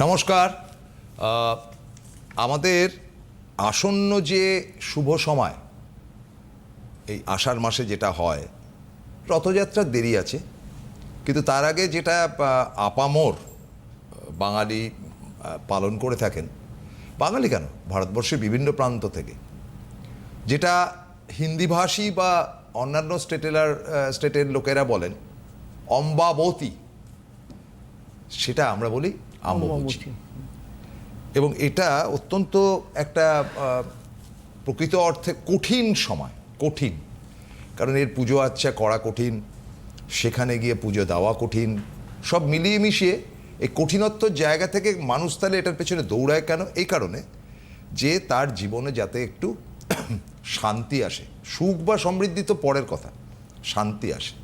নমস্কার। আমাদের আসন্ন যে শুভ সময়, এই আষাঢ় মাসে যেটা হয়, রথযাত্রার দেরি আছে। কিন্তু তার আগে যেটা আপামোর বাঙালি পালন করে থাকেন, বাঙালি কেন? ভারতবর্ষের বিভিন্ন প্রান্ত থেকে। যেটা হিন্দিভাষী বা অন্যান্য স্টেটেলার স্টেটের লোকেরা বলেন, অম্বাবতী। সেটা আমরা বলি এবং এটা অত্যন্ত একটা প্রকৃত অর্থে কঠিন সময় কঠিন। কারণ এর পুজো আচ্ছা করা কঠিন সেখানে গিয়ে পুজো দেওয়া কঠিন। সব মিলিয়ে মিশিয়ে এই কঠিনত্বর জায়গা থেকে মানুষ তাহলে এটার পেছনে দৌড়ায় কেন? এই কারণে যে তার জীবনে যাতে একটু শান্তি আসে সুখ বা সমৃদ্ধি তো পরের কথা শান্তি আসে।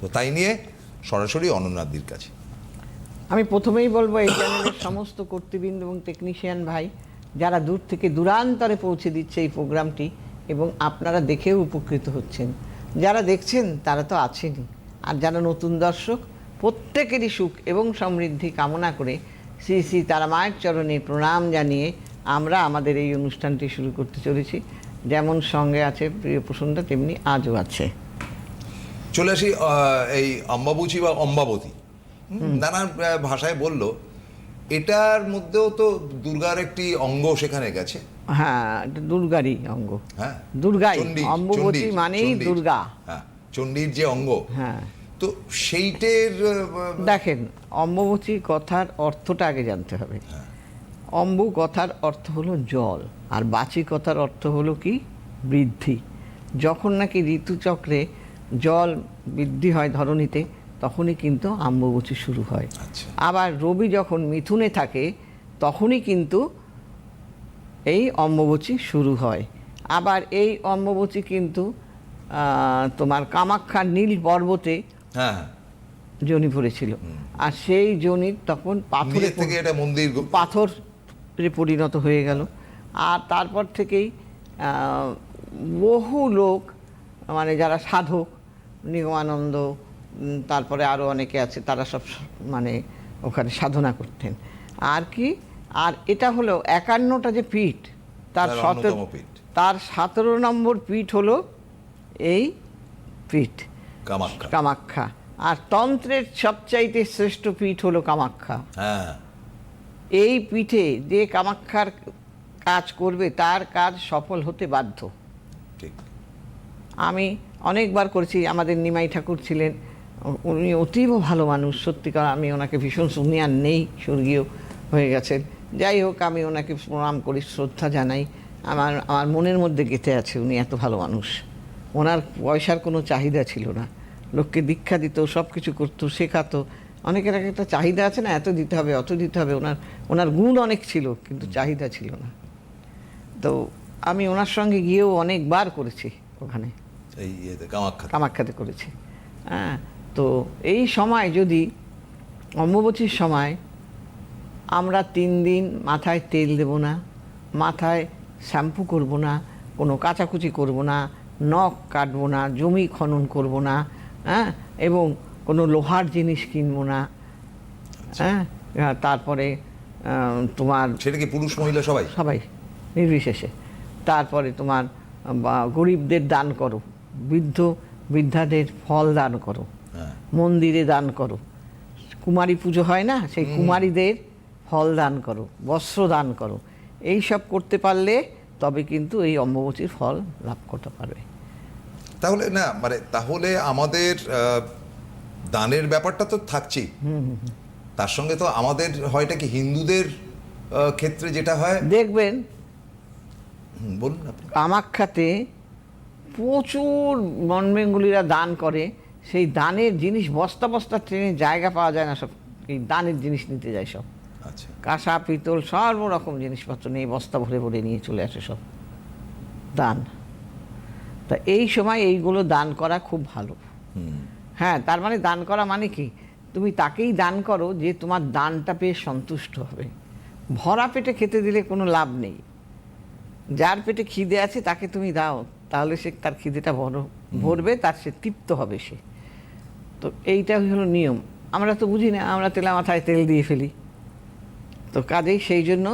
তো তাই নিয়ে সরাসরি অনন্যাদির কাছে। আমি প্রথমেই বলব, এই চ্যানেলের সমস্ত কর্তৃবৃন্দ এবং টেকনিশিয়ান ভাই, যারা দূর থেকে দূরান্তরে পৌঁছে দিচ্ছে এই প্রোগ্রামটি এবং আপনারা দেখেও উপকৃত হচ্ছেন। যারা দেখছেন, তারা তো আছেনই। আর যারা নতুন দর্শক, প্রত্যেকেরই সুখ এবং সমৃদ্ধি কামনা করে শ্রী শ্রী তারা মায়ের চরণে প্রণাম জানিয়ে আমরা আমাদের এই অনুষ্ঠানটি শুরু করতে চলেছি। যেমন সঙ্গে আছে প্রিয় প্রসন্ন তেমনি আজও আছে। চলে আসি এই অম্বাবুচি বা অম্বাবতী। নানান ভাষায় বলল এটার মধ্যেও তো দুর্গার একটি অঙ্গ সেখানে গেছে। হ্যাঁ এটা দুর্গারই অঙ্গ। হ্যাঁ দুর্গাই অম্বুবতী মানেই। দুর্গা। হ্যাঁ চণ্ডীর যে অঙ্গ। হ্যাঁ। তো সেইটের দেখেন অম্বুবতী কথার অর্থটা আগে জানতে হবে। অম্বু কথার অর্থ হলো জল আর বাচি কথার অর্থ হলো কি? বৃদ্ধি। যখন নাকি ঋতুচক্রে জল বৃদ্ধি হয় ধরণীতে তখনই কিন্তু আম্বুবচী শুরু হয়। আচ্ছা। আবার রবি যখন মিথুনে থাকে তখনই কিন্তু এই অম্বুবচী শুরু হয়। আবার এই অম্বুবচী কিন্তু তোমার কামাখ্যার নীল পর্বতে হ্যাঁ। জনি পড়েছিল। আর সেই জনির তখন পাথরে থেকে এটা মন্দির পাথরে পরিণত হয়ে গেল। আর তারপর থেকেই বহু লোক মানে যারা সাধক নিগমানন্দ তারপরে আরও অনেকে আছে তারা সব মানে ওখানে সাধনা করতেন। আর কি আর এটা হলো একান্নটা যে পীঠ তার তার সতেরো তার সতেরো নম্বর পীঠ হলো এই পীঠ কামাখ্যা। আর তন্ত্রের সবচাইতে শ্রেষ্ঠ পীঠ হলো কামাখ্যা। হ্যাঁ। এই পিঠে যে কামাখ্যার কাজ করবে তার কাজ সফল হতে বাধ্য। আমি অনেকবার করেছি আমাদের নিমাই ঠাকুর ছিলেন উনি অতীব ভালো মানুষ সত্যিকার আমি ওনাকে ভীষণ শুনি আর নেই স্বর্গীয় হয়ে গেছেন। যাই হোক আমি ওনাকে প্রণাম করি শ্রদ্ধা জানাই। আমার আমার মনের মধ্যে গেঁথে আছে উনি এত ভালো মানুষ। ওনার পয়সার কোনো চাহিদা ছিল না। লোককে দীক্ষা দিত সব কিছু করতো শেখাতো। অনেকের এক একটা চাহিদা আছে না এত দিতে হবে অত দিতে হবে। ওনার ওনার গুণ অনেক ছিল কিন্তু চাহিদা ছিল না। তো আমি ওনার সঙ্গে গিয়েও অনেকবার করেছি ওখানে। এই কামাখ্যাতে করেছি। হ্যাঁ তো এই সময় যদি অম্বুবচীর সময় আমরা তিন দিন মাথায় তেল দেব না মাথায় শ্যাম্পু করব না কোনো কাচাকুচি করব না নখ কাটবো না জমি খনন করব না হ্যাঁ এবং কোনো লোহার জিনিস কিনবো না হ্যাঁ তারপরে তোমার সেটা কি পুরুষ মহিলা সবাই? সবাই নির্বিশেষে। তারপরে তোমার বা গরিবদের দান করো বৃদ্ধ বৃদ্ধাদের ফল দান করো। মন্দিরে দান করো। কুমারী পুজো হয় না সেই কুমারীদের ফল দান করো বস্ত্র দান করো। এই সব করতে পারলে তবে কিন্তু এই অম্বুবচীর ফল লাভ করতে পারবে। তাহলে না মানে তাহলে আমাদের দানের ব্যাপারটা তো থাকছেই। তার সঙ্গে তো আমাদের হয়টা কি হিন্দুদের ক্ষেত্রে যেটা হয়? দেখবেন বলুন কামাখ্যাতে প্রচুর নন বেঙ্গলিরা দান করে। সেই দানের জিনিস বস্তা বস্তা ট্রেনে জায়গা পাওয়া যায় না সব। এই দানের জিনিস নিতে যায় সব। আচ্ছা। কাঁসা পিতল সর্বরকম জিনিসপত্র নিয়ে বস্তা ভরে ভরে নিয়ে চলে আসে সব। দান। তা এই সময় এইগুলো দান করা খুব ভালো। হ্যাঁ তার মানে দান করা মানে কি? তুমি তাকেই দান করো যে তোমার দানটা পেয়ে সন্তুষ্ট হবে। ভরা পেটে খেতে দিলে কোনো লাভ নেই। যার পেটে খিদে আছে তাকে তুমি দাও তাহলে সে তার খিদেটা বড় ভরবে তার সে তৃপ্ত হবে সে। তো এইটা হলো নিয়ম। আমরা তো বুঝি না, আমরা তেলা মাথায় তেল দিয়ে ফেলি। তো কাজেই সেই জন্য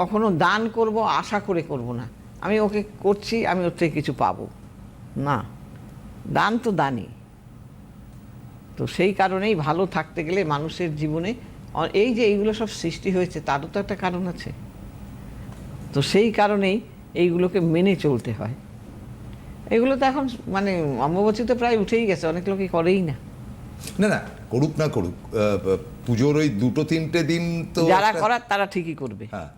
কখনো দান করব, আশা করে করব না। আমি ওকে করছি, আমি ওর থেকে কিছু পাবো। না, দান তো দানই। তো সেই কারণেই ভালো থাকতে গেলে মানুষের জীবনে এই যে এইগুলো সব সৃষ্টি হয়েছে, তারও তো একটা কারণ আছে। তো সেই কারণেই এইগুলোকে মেনে চলতে হয়। এগুলো তো এখন মানে অম্বুবাচী তো প্রায় উঠেই গেছে, অনেক লোকই করেই না। না না করুক না করুক পুজোর ওই দুটো তিনটে দিন তো যারা করার তারা ঠিকই করবে। হ্যাঁ।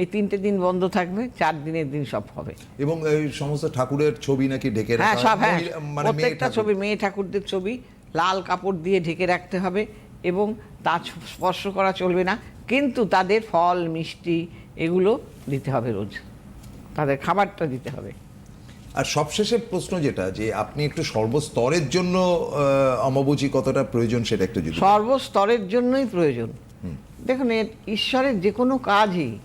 এই তিনটে দিন বন্ধ থাকবে চার দিনের দিন সব হবে। এবং এই সমস্ত ঠাকুরের ছবি নাকি ঢেকে হ্যাঁ সব হ্যাঁ। মানে প্রত্যেকটা ছবি মেয়ে ঠাকুরদের ছবি লাল কাপড় দিয়ে ঢেকে রাখতে হবে এবং তা স্পর্শ করা চলবে না কিন্তু তাদের ফল মিষ্টি এগুলো দিতে হবে রোজ। তাদের খাবারটা দিতে হবে। আর সবশেষে প্রশ্ন যেটা যে আপনি একটু সর্বস্তরের জন্য অমাবুচি কতটা প্রয়োজন সেটা একটু যদি সর্বস্তরের জন্যই প্রয়োজন। দেখুন ঈশ্বরের যে কোনো কাজই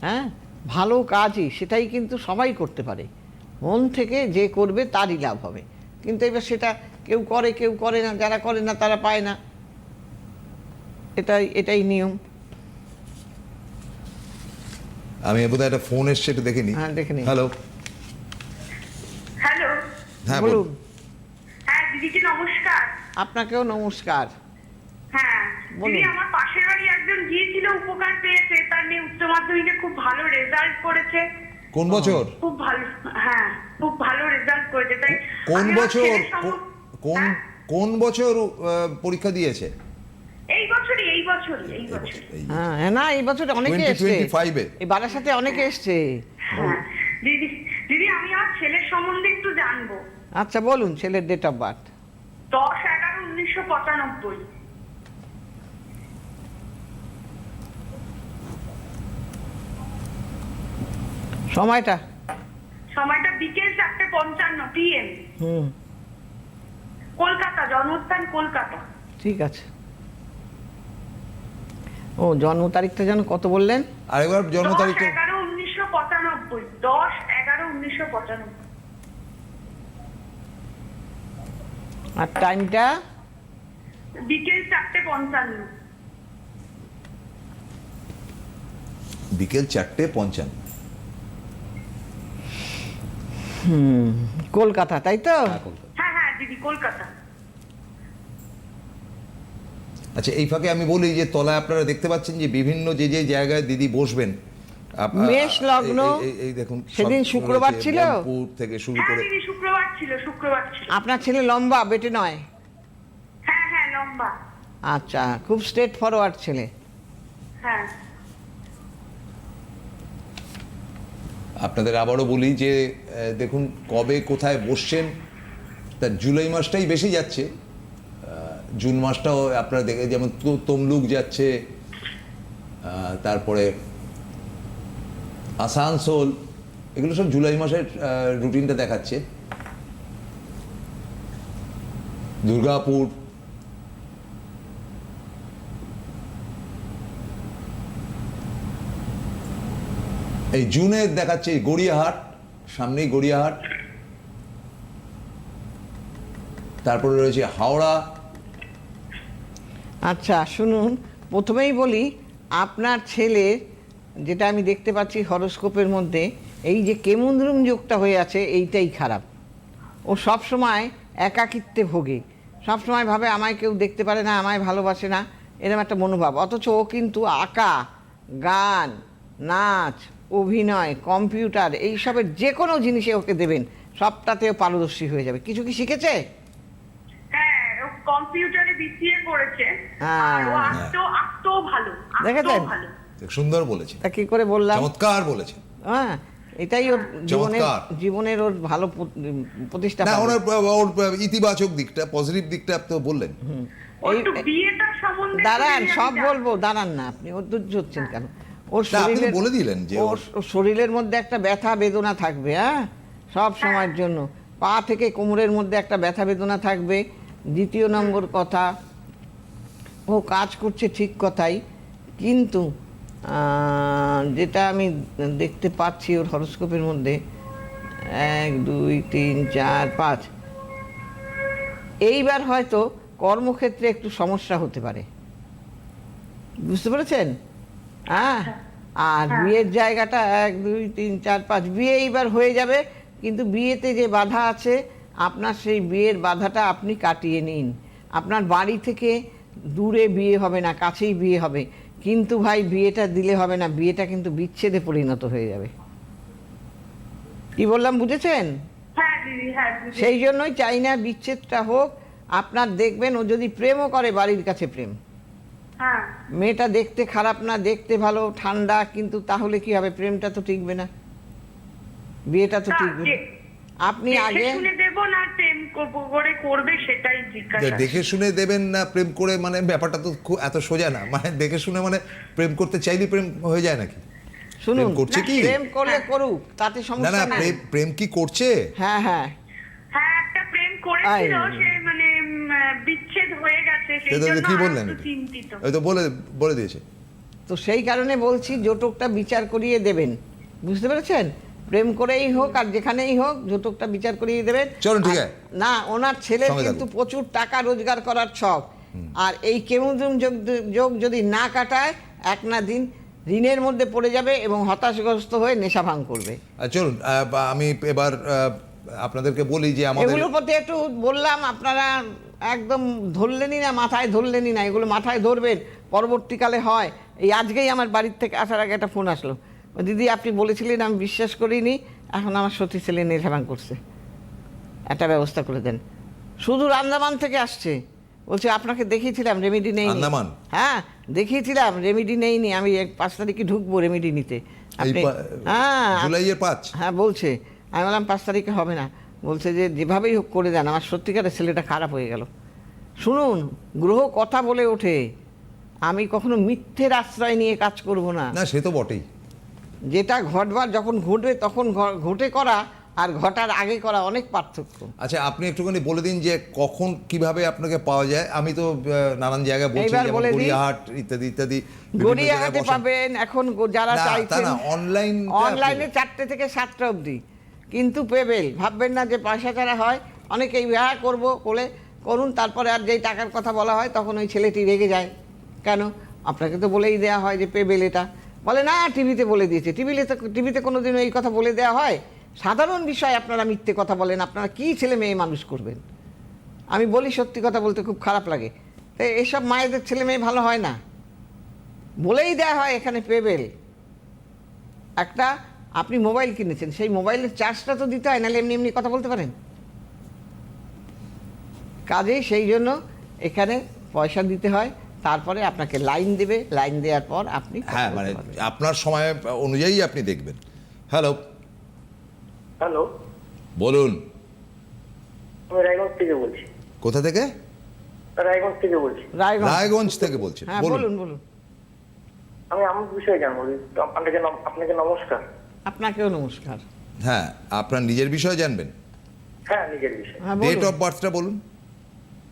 হ্যাঁ ভালো কাজই সেটাই কিন্তু সবাই করতে পারে। মন থেকে যে করবে তারই লাভ হবে। কিন্তু এবার সেটা কেউ করে কেউ করে না যারা করে না তারা পায় না। এটাই এটাই নিয়ম। আমি বোধহয় একটা ফোন এসছে একটু দেখে নিই। হ্যাঁ, দেখে হ্যালো। হ্যাঁ বলুন। হ্যাঁ দিদিকে নমস্কার। আপনাকেও নমস্কার। হ্যাঁ দিদি আমার পাশের বাড়ি একজন গিয়েছিল উপকার পেয়েছে। তার মেয়ে উচ্চ মাধ্যমিকে খুব ভালো রেজাল্ট করেছে। কোন বছর? খুব ভালো হ্যাঁ খুব ভালো রেজাল্ট করেছে। তাই কোন বছর? কোন হ্যাঁ, কোন বছর আহ, পরীক্ষা দিয়েছে? এই বছরই এই বছরই এই বছর হ্যাঁ না এই বছর অনেকে এসেছে। 2025 এ? এই বারার সাথে অনেকে এসেছে। হ্যাঁ দিদি ছেলের সম্বন্ধে একটু জানব। আচ্ছা বলুন ছেলের ডেট অফ বার্থ দশ এগারো উনিশশো পঁচানব্বই। সময়টা? সময়টা বিকেল চারটে পঞ্চান্ন পিএম হুম। কলকাতা জন্মস্থান কলকাতা। ঠিক আছে। ও জন্ম তারিখটা যেন কত বললেন? আরেকবার জন্ম দশ তারিখটা। এগারো উনিশশো পঁচানব্বই দশ উনিশশো পঁচানব্বই। আর টাইমটা? বিকেল চারটে পঞ্চান্ন। বিকেল চারটে পঞ্চান্ন। কলকাতা তাই তো? হ্যাঁ হ্যাঁ দিদি কলকাতা। আচ্ছা এই ফাঁকে আমি বলি যে তলায় আপনারা দেখতে পাচ্ছেন যে বিভিন্ন যে যে জায়গায় দিদি বসবেন মেষ লগ্ন। এই- দেখুন সেদিন শুক্রবার ছিল? থেকে শুরু হ্যাঁ করে শুক্রবার ছিল শুক্রবার ছিল। আপনার ছেলে লম্বা বেটে নয়? হ্যাঁ হ্যাঁ লম্বা। আচ্ছা খুব স্ট্রেট ফরওয়ার্ড ছেলে। হ্যাঁ। আপনাদের আবারও বলি যে আহ, দেখুন কবে কোথায় বসছেন তা জুলাই মাসটাই বেশি যাচ্ছে। আহ, জুন মাসটাও আপনারা দেখে যেমন তো- তমলুক যাচ্ছে আহ, তারপরে আসানসোল, এগুলো সব জুলাই মাসের রুটিনটা দেখাচ্ছে। দুর্গাপুর, এই জুনে দেখাচ্ছে গড়িয়াহাট, সামনেই গড়িয়াহাট। তারপরে রয়েছে হাওড়া। আচ্ছা শুনুন, প্রথমেই বলি, আপনার ছেলে যেটা আমি দেখতে পাচ্ছি হরস্কোপের মধ্যে এই যে কেমুন্দ্রুম যোগটা হয়ে আছে এইটাই খারাপ। ও সব সময় একাকিত্বে ভোগে। সব সময় ভাবে আমায় কেউ দেখতে পারে না আমায় ভালোবাসে না এরকম একটা মনোভাব। অথচ ও কিন্তু আঁকা গান নাচ অভিনয় কম্পিউটার এইসবের যে কোনো জিনিসে ওকে দেবেন সবটাতেও পারদর্শী হয়ে যাবে। কিছু কি শিখেছে? হ্যাঁ ও কম্পিউটারে বিসিএ করেছে। আর ও হ্যাঁ। আঁকতেও আঁকতেও ভালো দেখেছেন? সুন্দর বলেছেন। তা কি করে বললাম? চমৎকার বলেছেন। হ্যাঁ এটাই ওর জীবনের জীবনের ওর ভালো প্রতিষ্ঠা না ওনার ওর ইতিবাচক দিকটা পজিটিভ দিকটা আপনি তো বললেন দাঁড়ান সব বলব দাঁড়ান না আপনি ওর ধৈর্য হচ্ছেন কেন? ওর শরীরের বলে দিলেন যে ওর শরীরের মধ্যে একটা ব্যথা বেদনা থাকবে হ্যাঁ? সব সময়ের জন্য। পা থেকে কোমরের মধ্যে একটা ব্যথা বেদনা থাকবে। দ্বিতীয় নম্বর কথা ও কাজ করছে ঠিক কথাই কিন্তু যেটা আমি দেখতে পাচ্ছি ওর হরস্কোপের মধ্যে এক দুই তিন চার পাঁচ। এইবার হয়তো কর্মক্ষেত্রে একটু সমস্যা হতে পারে। বুঝতে পেরেছেন? হ্যাঁ আর বিয়ের জায়গাটা এক দুই তিন চার পাঁচ বিয়ে এইবার হয়ে যাবে কিন্তু বিয়েতে যে বাধা আছে আপনার সেই বিয়ের বাধাটা আপনি কাটিয়ে নিন। আপনার বাড়ি থেকে দূরে বিয়ে হবে না কাছেই বিয়ে হবে। কিন্তু ভাই বিয়েটা দিলে হবে না বিয়েটা কিন্তু বিচ্ছেদে পরিণত হয়ে যাবে। কি বললাম বুঝেছেন? হ্যাঁ হ্যাঁ। সেই জন্যই চাই না বিচ্ছেদটা হোক আপনার দেখবেন ও যদি প্রেমও করে বাড়ির কাছে প্রেম। হ্যাঁ। মেয়েটা দেখতে খারাপ না দেখতে ভালো ঠান্ডা কিন্তু তাহলে কি হবে? প্রেমটা তো টিকবে না। বিয়েটা তো টিকবে না। আপনি আগে শুনে দেবো না প্রেম করে করবে সেটাই জিজ্ঞাসা। দেখে শুনে দেবেন না প্রেম করে মানে ব্যাপারটা তো খুব এত সোজা না। মানে দেখে শুনে মানে প্রেম করতে চাইলে প্রেম হয়ে যায় নাকি? শুনুন প্রেম করছে কি? প্রেম করলে করুক তাতে না না প্রেম প্রেম কি করছে? হ্যাঁ হ্যাঁ। হ্যাঁ একটা প্রেম করেছিল সে মানে বিচ্ছেদ হয়ে গেছে সেই জন্য কি বললেন চিন্তিত। ওই তো বলে বলে দিয়েছে। তো সেই কারণে বলছি যৌতুকটা বিচার করিয়ে দেবেন। বুঝতে পেরেছেন? প্রেম করেই হোক আর যেখানেই হোক যৌতুকটা বিচার করিয়ে দেবেন চলুন, ঠিক আছে। না ওনার ছেলে কিন্তু প্রচুর টাকা রোজগার করার ছক। আর এই কেমুদুম যোগ যোগ যদি না কাটায় এক না দিন ঋণের মধ্যে পড়ে যাবে এবং হতাশগ্রস্ত হয়ে নেশা ভাঙ করবে। চলুন আমি এবার আপনাদেরকে বলি যে আমাদের এগুলোর প্রতি একটু বললাম আপনারা একদম ধরলেনই না মাথায় ধরলেনই না। এগুলো মাথায় ধরবেন পরবর্তীকালে হয়। এই আজকেই আমার বাড়ির থেকে আসার আগে একটা ফোন আসলো। দিদি আপনি বলেছিলেন আমি বিশ্বাস করিনি এখন আমার সত্যি ছেলে নেশাভাং করছে। একটা ব্যবস্থা করে দেন। শুধু আন্দামান থেকে আসছে। বলছে আপনাকে দেখিয়েছিলাম রেমেডি নেই আন্দামান? হ্যাঁ দেখিয়েছিলাম রেমেডি নেইনি। আমি এক পাঁচ তারিখে ঢুকবো রেমেডি নিতে। আপনি হ্যাঁ। জুলাইয়ের পাঁচ? হ্যাঁ বলছে। আমি বললাম পাঁচ তারিখে হবে না। বলছে যে যেভাবেই হোক করে দেন। আমার সত্যিকারের ছেলেটা খারাপ হয়ে গেল। শুনুন গ্রহ কথা বলে ওঠে। আমি কখনো মিথ্যের আশ্রয় নিয়ে কাজ করব না। না সে তো বটেই। যেটা ঘটবার যখন ঘটবে তখন ঘটে করা আর ঘটার আগে করা অনেক পার্থক্য। আচ্ছা আপনি একটুখানি বলে দিন যে কখন কীভাবে আপনাকে পাওয়া যায়। আমি তো নানান জায়গায় বলছি। গড়িয়াহাট ইত্যাদি ইত্যাদি গড়িয়াহাটে পাবেন এখন যারা চাইছেন। না, online অনলাইনে চারটে থেকে সাতটা অবধি। কিন্তু পেবেল ভাববেন না যে পয়সা ছাড়া হয়। অনেকেই হ্যাঁ করব বলে করুন তারপরে আর যেই টাকার কথা বলা হয় তখন ওই ছেলেটি রেগে যায়। কেন? আপনাকে তো বলেই দেওয়া হয় যে পেবেল এটা। বলে, না, টিভিতে বলে দিয়েছে। টিভিতে টিভিতে কোনো দিনও এই কথা বলে দেওয়া হয়। সাধারণ বিষয় আপনারা মিথ্যে কথা বলেন। আপনারা কী ছেলে মেয়ে মানুষ করবেন? আমি বলি, সত্যি কথা বলতে খুব খারাপ লাগে। তো এসব মায়েদের ছেলে মেয়ে ভালো হয় না? বলেই দেওয়া হয় এখানে পেবেল। একটা, আপনি মোবাইল কিনেছেন। সেই মোবাইলের চার্জটা তো দিতে হয়, নাহলে এমনি এমনি কথা বলতে পারেন। কাজেই সেই জন্য এখানে পয়সা দিতে হয়। তারপরে আপনাকে লাইন দেবে লাইন দেওয়ার পর আপনি হ্যাঁ মানে আপনার সময় অনুযায়ী আপনি দেখবেন। হ্যালো হ্যালো বলুন। আমি রায়গঞ্জ থেকে বলছি। কোথা থেকে? রায়গঞ্জ থেকে বলছি। রায়গঞ্জ। রায়গঞ্জ থেকে বলছেন হ্যাঁ বলুন। বলুন বলুন। আমি আমার বিষয়ে জানব আপনাকে আপনাকে নমস্কার। আপনাকেও নমস্কার। হ্যাঁ আপনার নিজের বিষয়ে জানবেন? হ্যাঁ নিজের বিষয়। হ্যাঁ ডেট অফ বার্থটা বলুন বাইশ দুই উনিশশো নিরানব্বই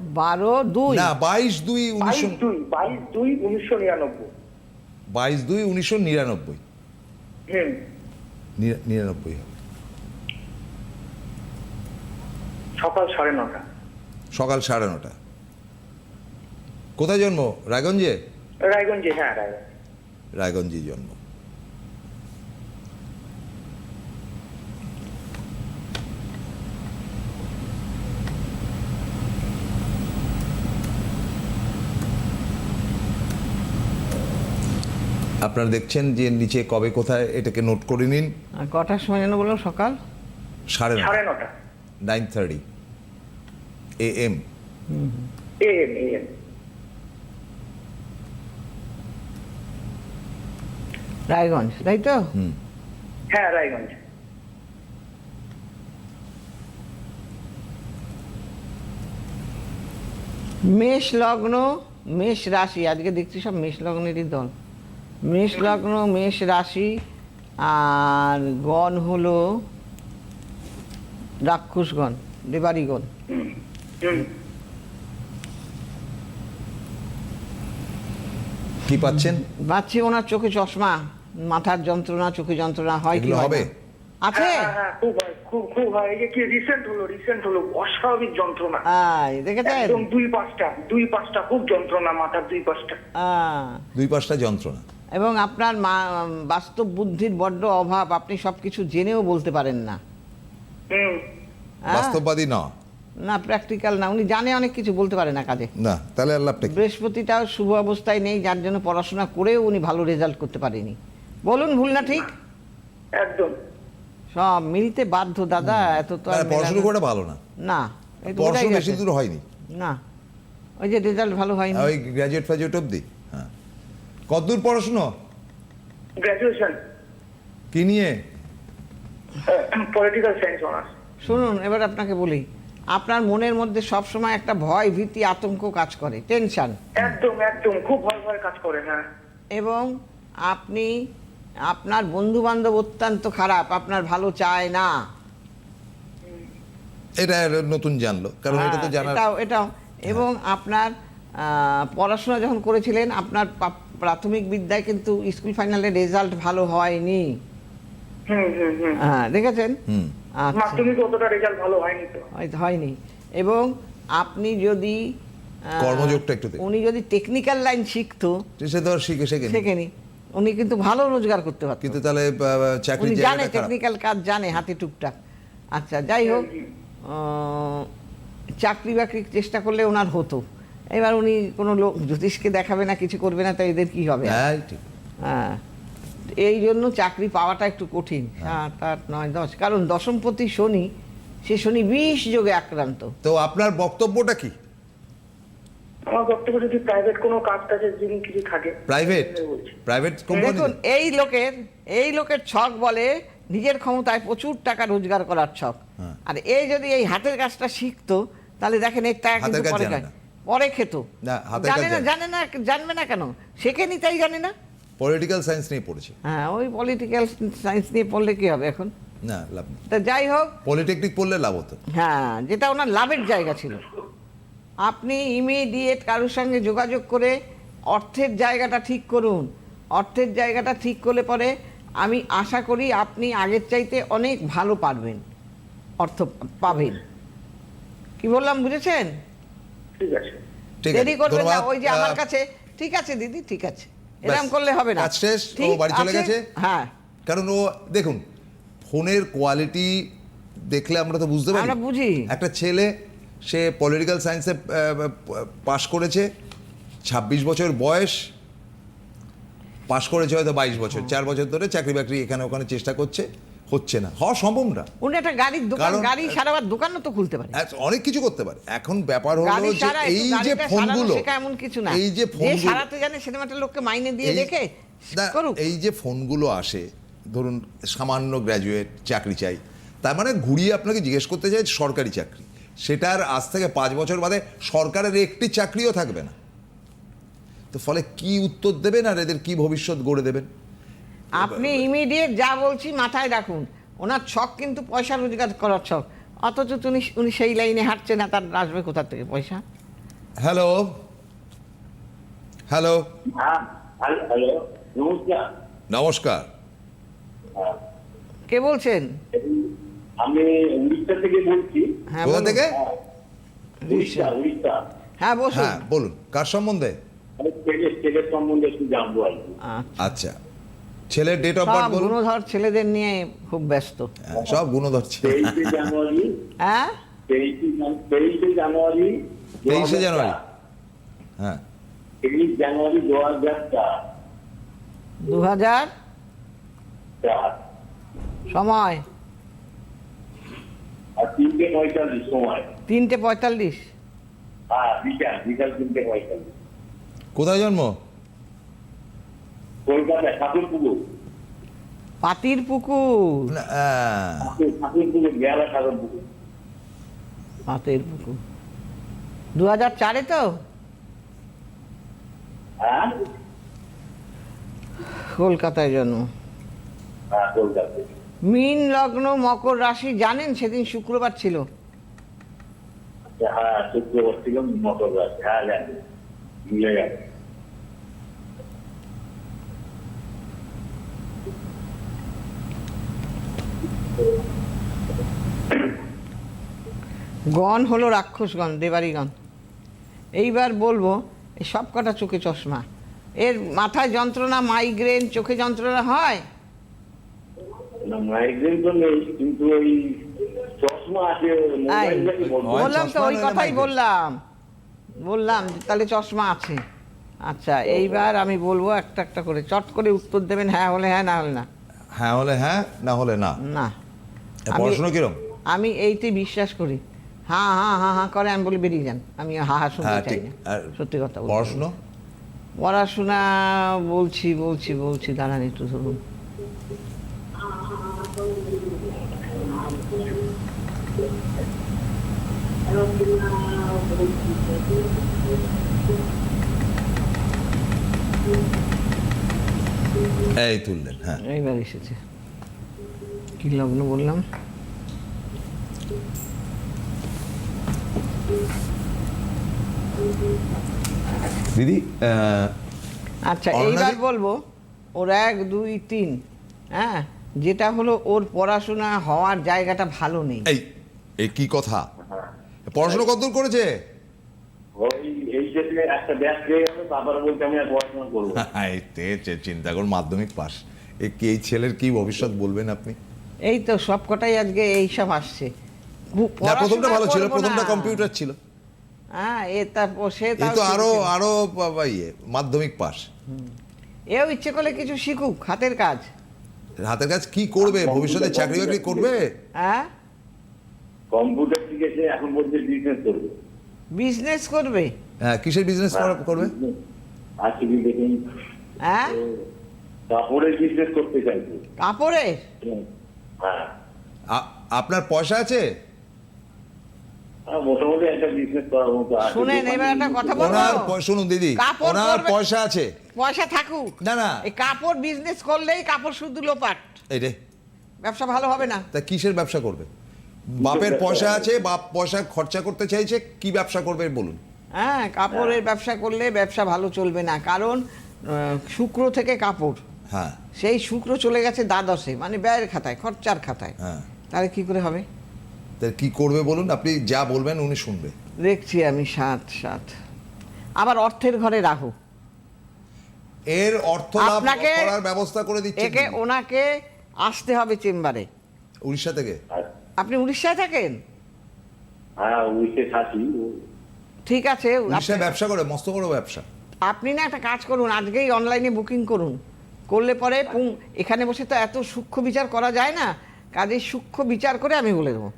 বারো দুই? না বাইশ দুই উনিশশো বাইশ দুই উনিশশো নিরানব্বই। বাইশ দুই উনিশশো নিরানব্বই। নিরানব্বই হবে। সকাল সাড়ে নটা। সকাল সাড়ে নটা। কোথায় জন্ম? রায়গঞ্জে? রায়গঞ্জে হ্যাঁ রায়গঞ্জ। জন্ম। আপনারা দেখছেন যে নিচে কবে কোথায় এটাকে নোট করে নিন। আর কটার সময় যেন বলল সকাল? সাড়ে নটা। সাড়ে নটা। Nine thirty A M M Raiganj তাই তো? হুম। হ্যাঁ রায়গঞ্জ। মেষ লগ্ন মেষ রাশি আজকে দেখছি সব মেষ লগ্নেরই দল। মেষ লগ্ন মেষ রাশি আর গণ হলো রাক্ষসগণ দেবারিগণ কি পাচ্ছেন? বাচ্চি ওনার চোখে চশমা মাথার যন্ত্রণা চোখে যন্ত্রণা হয় কি হবে? আছে? হ্যাঁ, হ্যাঁ, হ্যাঁ, খুব খুব খুব হয়। এই যে কি রিসেন্ট হলো রিসেন্ট হলো অস্বাভাবিক যন্ত্রণা। আয় দেখেছেন? একদম দুই পাঁচটা দুই পাঁচটা খুব যন্ত্রণা মাথার দুই পাঁচটা আহ, দুই পাঁচটা যন্ত্রণা। এবং আপনার মা- বাস্তব বুদ্ধির বড্ড অভাব আপনি সব কিছু জেনেও বলতে পারেন না। হ্যাঁ? বাস্তববাদী না। না প্র্যাকটিক্যাল না। উনি জানে অনেক কিছু বলতে পারে না কাজে। না তাহলে আল্লাহ? বৃহস্পতিটাও শুভ অবস্থায় নেই যার জন্য পড়াশোনা করেও উনি ভালো রেজাল্ট করতে পারেনি। বলুন ভুল না ঠিক? একদম। সব মিলতে বাধ্য দাদা। এত তো পড়াশোনা মেলানো- করে ভালো না। না এই তো বোঝাই পড়াশোনা বেশি দূর হয়নি। না ওই যে রেজাল্ট ভালো হয়নি। ওই গ্র্যাজুয়েট ফ্যাজুয়েট অবধি? কতদূর পড়াশুনো? গ্র্যাজুয়েশন কি নিয়ে? পলিটিক্যাল সায়েন্স অনার্স শুনুন এবার আপনাকে বলি আপনার মনের মধ্যে সব সময় একটা ভয় ভীতি আতঙ্ক কাজ করে টেনশন একদম একদম খুব ভয় ভয় কাজ করে হ্যাঁ। এবং আপনি আপনার বন্ধু বান্ধব অত্যন্ত খারাপ আপনার ভালো চায় না। এটা নতুন জানলো কারণ এটা তো হ্যাঁ, জানার এটাও এবং আপনার আহ, পড়াশোনা যখন করেছিলেন আপনার প্রাথমিক বিদ্যায় কিন্তু স্কুল ফাইনালে রেজাল্ট ভালো হয়নি। হুম হুম হুম। হ্যাঁ দেখেছেন? হুম। আচ্ছা। হয়নি এবং আপনি যদি কর্মযোগটা একটু উনি যদি টেকনিক্যাল লাইন শিখতো সে তো শিখে শেখে শেখেনি। উনি কিন্তু ভালো রোজগার করতে পারতেন কিন্তু তাহলে উনি জানে টেকনিক্যাল কাজ জানে হাতে টুকটাক। আচ্ছা যাই হোক আহ, চাকরি বাকরির চেষ্টা করলে ওনার হতো। এবার উনি কোনো লোক জ্যোতিষকে দেখাবে না কিছু করবে না তাই এদের কি হবে? হ্যাঁ হ্যাঁ। এই জন্য চাকরি পাওয়াটা একটু কঠিন। সাত আট নয় দশ। কারণ দশমপতি শনি সে শনি বিষ যোগে আক্রান্ত। তো আপনার বক্তব্যটা কি? আমার বক্তব্য যদি প্রাইভেট কোনো কাজ টাজের যদি কিছু থাকে প্রাইভেট প্রাইভেট দেখুন এই লোকের এই লোকের ছক বলে নিজের ক্ষমতায় প্রচুর টাকা রোজগার করার ছক। হ্যাঁ। আর এই যদি এই হাতের কাজটা শিখতো তাহলে দেখেন এই টাকা কিন্তু পরে। পরে খেত। না, জানে না জানে। জানে না জানবে না কেন? শেখেনি তাই জানে না? পলিটিক্যাল সায়েন্স নিয়ে পড়েছে। হ্যাঁ ওই পলিটিক্যাল সায়েন্স নিয়ে পড়লে কি হবে এখন? না লাভ তা যাই হোক। পলিটেকনিক পড়লে লাভ হতো। হ্যাঁ যেটা ওনার লাভের জায়গা ছিল। আপনি ইমিডিয়েট কারোর সঙ্গে যোগাযোগ করে অর্থের জায়গাটা ঠিক করুন। অর্থের জায়গাটা ঠিক করলে পরে আমি আশা করি আপনি আগের চাইতে অনেক ভালো পারবেন অর্থ পাবেন। কি বললাম বুঝেছেন? ঠিক আছে। ঠিক দেরি করবেন না ওই যে আমার কাছে ঠিক আছে দিদি ঠিক আছে। এরকম করলে হবে না। কাজ শেষ, ও বাড়ি চলে গেছে? হ্যাঁ। কারণ ও দেখুন ফোনের কোয়ালিটি দেখলে আমরা তো বুঝতে পারি। আমরা বুঝি। একটা ছেলে সে পলিটিক্যাল সায়েন্সে পাশ করেছে ছাব্বিশ বছর বয়স পাশ করেছে হয়তো বাইশ বছর চার বছর ধরে চাকরি বাকরি এখানে ওখানে চেষ্টা করছে। হচ্ছে না হওয়া সম্ভব না। উনি একটা গাড়ির দোকান গাড়ি সারাবার দোকানও তো খুলতে পারে। অনেক কিছু করতে পারে। এখন ব্যাপার হলো যে এই যে ফোনগুলো এমন কিছু না। এই যে ফোন সারাতে জানে সিনেমাটা লোককে মাইনে দিয়ে রেখে এই যে ফোনগুলো আসে ধরুন সামান্য গ্র্যাজুয়েট চাকরি চাই তার মানে ঘুরিয়ে আপনাকে জিজ্ঞেস করতে চাই সরকারি চাকরি। সেটার আজ থেকে পাঁচ বছর বাদে সরকারের একটি চাকরিও থাকবে না। তো ফলে কি উত্তর দেবেন আর এদের কি ভবিষ্যৎ গড়ে দেবেন? আপনি ইমিডিয়েট যা বলছি মাথায় রাখুন। ওনার ছক কিন্তু পয়সা রোজগার করার ছক। অথচ উনি উনি সেই লাইনে হাঁটছে না তার আসবে কোথা থেকে পয়সা? হ্যালো? হ্যালো? হ্যাঁ নমস্কার। নমস্কার। হ্যাঁ, কে বলছেন? আমি উড়িষ্যা থেকে বলছি। হ্যাঁ কোথা বলুন। থেকে? হ্যাঁ, উড়িষ্যা উড়িষ্যা। হ্যাঁ বসুন। হ্যাঁ বলুন। কার সম্বন্ধে? সম্বন্ধে একটু জানব আচ্ছা। ছেলের ডেট অফ বার্থ বলুন। গুণধর ছেলেদের নিয়ে খুব ব্যস্ত। হ্যাঁ, সব গুণধর ছেলে। তেইশে জানুয়ারি। হ্যাঁ? তেইশে জান- তেইশে জানুয়ারি তেইশে জানুয়ারি। হ্যাঁ। তেইশ জানুয়ারি দু হাজার চার দু হাজার চার সময়? আর তিনটে পঁয়তাল্লিশ সময়। তিনটে পঁয়তাল্লিশ? হ্যাঁ বিকাল বিকাল তিনটে পঁয়তাল্লিশ। কোথায় জন্ম? কলকাতায় ঠাকুরপুকুর। পাতির পুকুর না, আহ, ঠাকুর- গেলা ঠাকুরপুকুর পাতির পুকুর দু হাজার চারে তো? হ্যাঁ? কলকাতায় জন্ম। হ্যাঁ মিন লগ্ন মকর রাশি জানেন? সেদিন শুক্রবার ছিল। হ্যাঁ শুক্রবার ছিল মকর রাশি। হ্যাঁ জানি। গণ হলো রাক্ষসগণ দেবারিগণ। এইবার বলব এই সব কটা চোখে চশমা। এর মাথায় যন্ত্রণা মাইগ্রেন চোখে যন্ত্রণা হয়? না মাইগ্রেন তো নেই কিন্তু ওই চশমা আছে মোবাইল দেখে বলব। হয় বললাম তো ওই কথাই বললাম। বললাম তাহলে চশমা আছে। আচ্ছা এইবার আমি বলব একটা একটা করে চট করে উত্তর দেবেন হ্যাঁ হলে হ্যাঁ না হলে না। হ্যাঁ হলে হ্যাঁ না হলে না। না। পড়াশোনা কিরম? আমি এইতে বিশ্বাস করি। হ্যাঁ হ্যাঁ হ্যাঁ হ্যাঁ করে আমি বলি বেরিয়ে যান। আমি হা হা শুনতে হ্যাঁ চাই না। সত্যি কথা। পড়াশুনো? পড়াশোনা বলছি বলছি বলছি দাঁড়ান একটু ধরুন। এই তুললেন হ্যাঁ। এইবার এসেছে। কি লগ্ন বললাম? দিদি আচ্ছা এইবার বলব ওর এক দুই তিন হ্যাঁ? যেটা হলো ওর পড়াশোনা হওয়ার জায়গাটা ভালো নেই। এই এই কি কথা? পড়াশোনা কতদূর করেছে? চিন্তা করুন মাধ্যমিক পাস। এ কি এই ছেলের কি ভবিষ্যৎ বলবেন আপনি? এই তো সব কটাই আজকে এইসব আসছে। গু- প্রথমটা ভালো ছিল প্রথমটা কম্পিউটার ছিল। হ্যাঁ এ তারপর সে তো আরও আরও ইয়ে মাধ্যমিক পাস এও ইচ্ছে করলে কিছু শিখুক হাতের কাজ। হাতের কাজ কি করবে? ভবিষ্যতে চাকরি বাকরি করবে? হ্যাঁ? কম্পিউটার শিখেছে এখন বলছে বিজনেস করবে। বিজনেস করবে? হ্যাঁ কিসের বিজনেস করবে? আজকে দেখুন। হ্যাঁ? কাপড়ের বিজনেস করতে চাইছে। কাপড়ের? হ্যাঁ। আপনার পয়সা আছে? হ্যাঁ, মোটামুটি একটা বিজনেস করার মতো আছে। শুনেন এবার একটা কথা বলব? শুনুন দিদি ওনার পয়সা আছে। পয়সা থাকুক। না না। এই কাপড় বিজনেস করলেই কাপড় শুধু লোপাট। এই রে। ব্যবসা ভালো হবে না। তা কিসের ব্যবসা করবে? বাপের পয়সা আছে বাপ পয়সা খরচা করতে চাইছে কি ব্যবসা করবে বলুন। হ্যাঁ কাপড়ের ব্যবসা করলে ব্যবসা ভালো চলবে না কারণ আহ, শুক্র থেকে কাপড়। হ্যাঁ। সেই শুক্র চলে গেছে দ্বাদশে মানে ব্যয়ের খাতায় খরচার খাতায়। হ্যাঁ। তাহলে কি করে হবে? তা কি করবে বলুন? আপনি যা বলবেন উনি শুনবে। দেখছি আমি সাত সাত। আবার অর্থের ঘরে রাহু। এর অর্থ লাভ আপনাকে করার ব্যবস্থা করে দিচ্ছে একে ওনাকে আসতে হবে চেম্বারে। উড়িষ্যা থেকে? আপনি উড়িষ্যায় থাকেন? হ্যাঁ থাকি। ঠিক আছে উড়িষ্যায় ব্যবসা করে মস্ত বড় ব্যবসা। আপনি না একটা কাজ করুন আজকেই অনলাইনে বুকিং করুন। করলে পরে পুং- এখানে বসে তো এত সূক্ষ্ম বিচার করা যায় না কাজে সূক্ষ্ম বিচার করে আমি বলে দেবো।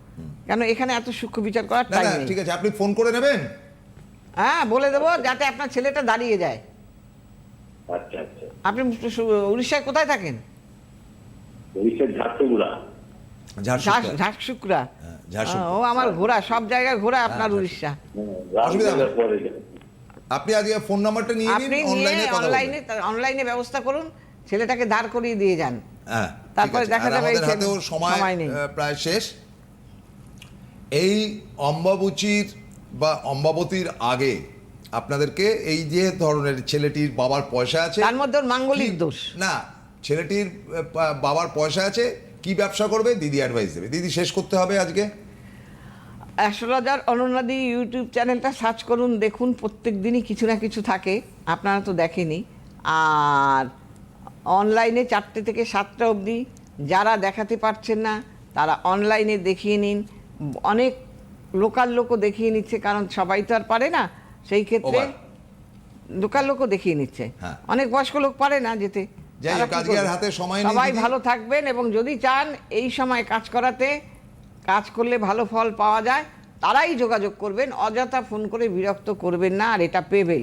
কেন এখানে এত সূক্ষ্ম বিচার করার টাইম নেই। ঠিক আছে আপনি ফোন করে নেবেন? হ্যাঁ বলে দেবো যাতে আপনার ছেলেটা দাঁড়িয়ে যায়। আচ্ছা আচ্ছা। আপনি উড়িষ্যায় কোথায় থাকেন? ঝাড়সুগুড়া। ঝাড়শুকরা হ্যাঁ। ও আমার ঘোরা সব জায়গায় ঘোরা আপনার হ্যাঁ, উড়িষ্যা। আপনি আজকে ফোন নাম্বারটা নিয়ে নিন অনলাইনে অনলাইনে অনলাইনে ব্যবস্থা করুন। ছেলেটাকে দাঁড় করিয়ে দিয়ে যান। হ্যাঁ তারপরে দেখা যাবে সময়। প্রায় শেষ। এই অম্বাবুচির বা অম্বাবতীর আগে আপনাদেরকে এই যে ধরনের ছেলেটির বাবার পয়সা আছে তার মধ্যে মাঙ্গলিক দোষ। না ছেলেটির বাবার পয়সা আছে কি ব্যবসা করবে দিদি অ্যাডভাইস দেবে। দিদি শেষ করতে হবে আজকে। অ্যাস্ট্রোলজার অনন্যাদি ইউটিউব চ্যানেলটা সার্চ করুন দেখুন প্রত্যেক দিনই কিছু না কিছু থাকে। আপনারা তো দেখেনি আর অনলাইনে চারটে থেকে সাতটা অবধি। যারা দেখাতে পারছেন না তারা অনলাইনে দেখিয়ে নিন। অনেক লোকাল লোকও দেখিয়ে নিচ্ছে কারণ সবাই তো আর পারে না। সেই ক্ষেত্রে লোকাল লোকও দেখিয়ে নিচ্ছে। হ্যাঁ। অনেক বয়স্ক লোক পারে না যেতে? হাতে সময় সবাই ভালো থাকবেন এবং যদি চান এই সময় কাজ করাতে কাজ করলে ভালো ফল পাওয়া যায় তারাই যোগাযোগ করবেন। অযথা ফোন করে বিরক্ত করবেন না আর এটা পেবেল